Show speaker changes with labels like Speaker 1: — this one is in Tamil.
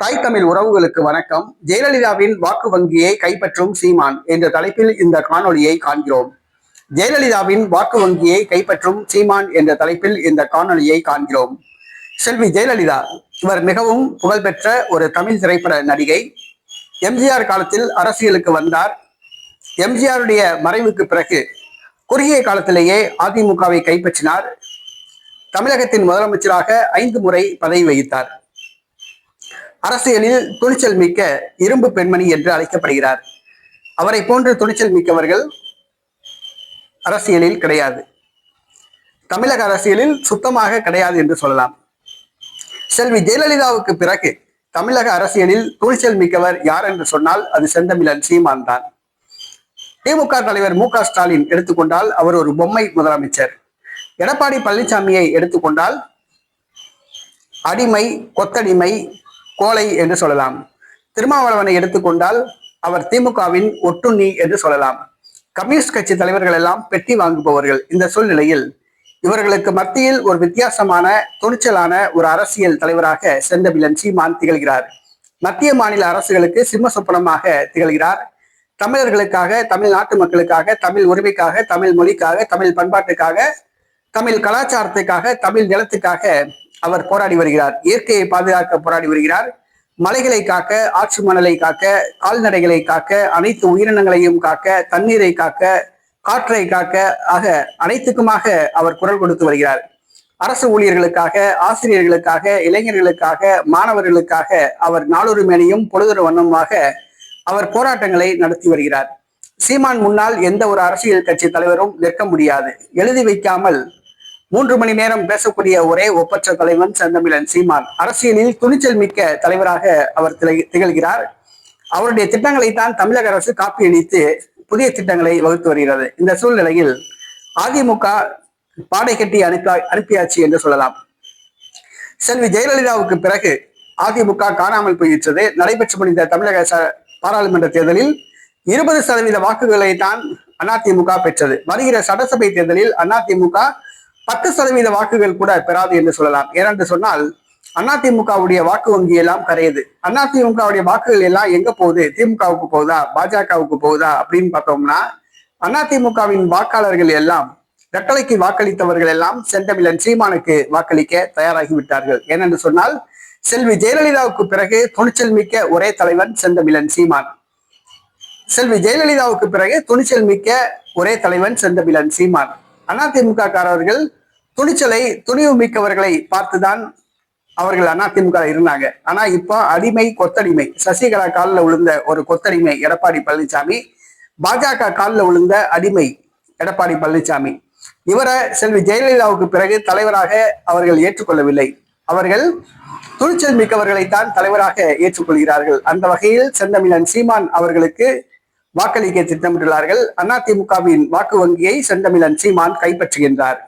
Speaker 1: தாய் தமிழ் உறவுகளுக்கு வணக்கம். ஜெயலலிதாவின் வாக்கு வங்கியை கைப்பற்றும் சீமான் என்ற தலைப்பில் இந்த காணொளியை காண்கிறோம். ஜெயலலிதாவின் வாக்கு வங்கியை கைப்பற்றும் சீமான் என்ற தலைப்பில் இந்த காணொலியை காண்கிறோம். செல்வி ஜெயலலிதா இவர் மிகவும் புகழ்பெற்ற ஒரு தமிழ் திரைப்பட நடிகை. எம்ஜிஆர் காலத்தில் அரசியலுக்கு வந்தார். எம்ஜிஆருடைய மறைவுக்கு பிறகு குறுகிய காலத்திலேயே அதிமுகவை கைப்பற்றினார். தமிழகத்தின் முதலமைச்சராக ஐந்து முறை பதவி வகித்தார். அரசியலில் துணிச்சல் மிக்க இரும்பு பெண்மணி என்று அழைக்கப்படுகிறார். அவரை போன்று துணிச்சல் மிக்கவர்கள் அரசியலில் கிடையாது. தமிழக அரசியலில் சுத்தமாக கிடையாது என்று சொல்லலாம். செல்வி ஜெயலலிதாவுக்கு பிறகு தமிழக அரசியலில் துணிச்சல் மிக்கவர் யார் என்று சொன்னால் அது செந்தமிழன் சீமான் தான். திமுக தலைவர் மு க ஸ்டாலின் எடுத்துக்கொண்டால் அவர் ஒரு பொம்மை முதலமைச்சர். எடப்பாடி பழனிசாமியை எடுத்துக்கொண்டால் அடிமை கொத்தடிமை கோலை என்று சொல்லலாம். திருமாவளவனை எடுத்துக்கொண்டால் அவர் திமுகவின் ஒட்டுண்ணி என்று சொல்லலாம். கம்யூனிஸ்ட் கட்சி தலைவர்கள் எல்லாம் பெட்டி வாங்குபவர்கள். இந்த சூழ்நிலையில் இவர்களுக்கு மத்தியில் ஒரு வித்தியாசமான துணிச்சலான ஒரு அரசியல் தலைவராக செந்தமிழன் சீமான் திகழ்கிறார். மத்திய மாநில அரசுகளுக்கு சிம்ம சொப்பனமாக திகழ்கிறார். தமிழர்களுக்காக தமிழ்நாட்டு மக்களுக்காக தமிழ் உரிமைக்காக தமிழ் மொழிக்காக தமிழ் பண்பாட்டுக்காக தமிழ் கலாச்சாரத்துக்காக தமிழ் நிலத்துக்காக அவர் போராடி வருகிறார். இயற்கையை பாதுகாக்க போராடி வருகிறார். மலைகளை காக்க ஆற்று மணலை காக்க கால்நடைகளை காக்க அனைத்து உயிரினங்களையும் காக்க தண்ணீரை காக்க காற்றை காக்க ஆக அனைத்துக்குமாக அவர் குரல் கொடுத்து வருகிறார். அரசு ஊழியர்களுக்காக ஆசிரியர்களுக்காக இளைஞர்களுக்காக மாணவர்களுக்காக அவர் நாளொரு மேனியும் பொழுதொரு வண்ணமாக அவர் போராட்டங்களை நடத்தி வருகிறார். சீமான் முன்னால் எந்த ஒரு அரசியல் கட்சி தலைவரும் நிற்க முடியாது. எழுதி வைக்காமல் மூன்று மணி நேரம் பேசக்கூடிய ஒரே ஒப்பற்ற தலைவன் செந்தமிழன் சீமான். அரசியலில் துணிச்சல் மிக்க தலைவராக அவர் திகழ்கிறார். அவருடைய திட்டங்களை தான் தமிழக அரசு காப்பியடித்து புதிய திட்டங்களை வகுத்து வருகிறது. இந்த சூழ்நிலையில் அதிமுக பாடை கட்டி அனுப்பி அனுப்பியாச்சு என்று சொல்லலாம். செல்வி ஜெயலலிதாவுக்கு பிறகு அதிமுக காணாமல் போயிற்றது. நடைபெற்று முடிந்த தமிழக ச- பாராளுமன்ற தேர்தலில் இருபது சதவீத வாக்குகளை தான் அதிமுக பெற்றது. வருகிற சட்டசபை தேர்தலில் அதிமுக பத்து சதவீத வாக்குகள் கூட பெறாது என்று சொல்லலாம். ஏனென்று சொன்னால் அதிமுகவுடைய வாக்கு வங்கி எல்லாம் கரையுது. அதிமுகவுடைய வாக்குகள் எல்லாம் எங்க போகுது? திமுகவுக்கு போகுதா? பாஜகவுக்கு போகுதா? அப்படின்னு பார்த்தோம்னா அதிமுகவின் வாக்காளர்கள் எல்லாம் ரெட்டலைக்கு வாக்களித்தவர்கள் எல்லாம் செந்தமிழன் சீமானுக்கு வாக்களிக்க தயாராகி விட்டார்கள். ஏனென்று சொன்னால் செல்வி ஜெயலலிதாவுக்கு பிறகு துணிச்சல் மிக்க ஒரே தலைவன் செந்தமிழன் சீமான். செல்வி ஜெயலலிதாவுக்கு பிறகு துணிச்சல் மிக்க ஒரே தலைவன் செந்தமிழன் சீமான். அதிமுக காரர்கள் துணிச்சலை துணிவு மிக்கவர்களை பார்த்துதான் அவர்கள் அதிமுக இருந்தாங்க. ஆனா இப்போ அடிமை கொத்தடிமை. சசிகலா காலில் விழுந்த ஒரு கொத்தடிமை எடப்பாடி பழனிசாமி பாஜக காலில் விழுந்த அடிமை எடப்பாடி பழனிசாமி இவரை செல்வி ஜெயலலிதாவுக்கு பிறகு தலைவராக அவர்கள் ஏற்றுக்கொள்ளவில்லை. அவர்கள் துணிச்சல் மிக்கவர்களைத்தான் தலைவராக ஏற்றுக்கொள்கிறார்கள். அந்த வகையில் செந்தமிழன் சீமான் அவர்களுக்கு வாக்களிக்க திட்டமிட்டுள்ளார்கள். அதிமுகவின் வாக்கு வங்கியை செந்தமிழன் சீமான் கைப்பற்றுகின்றார்.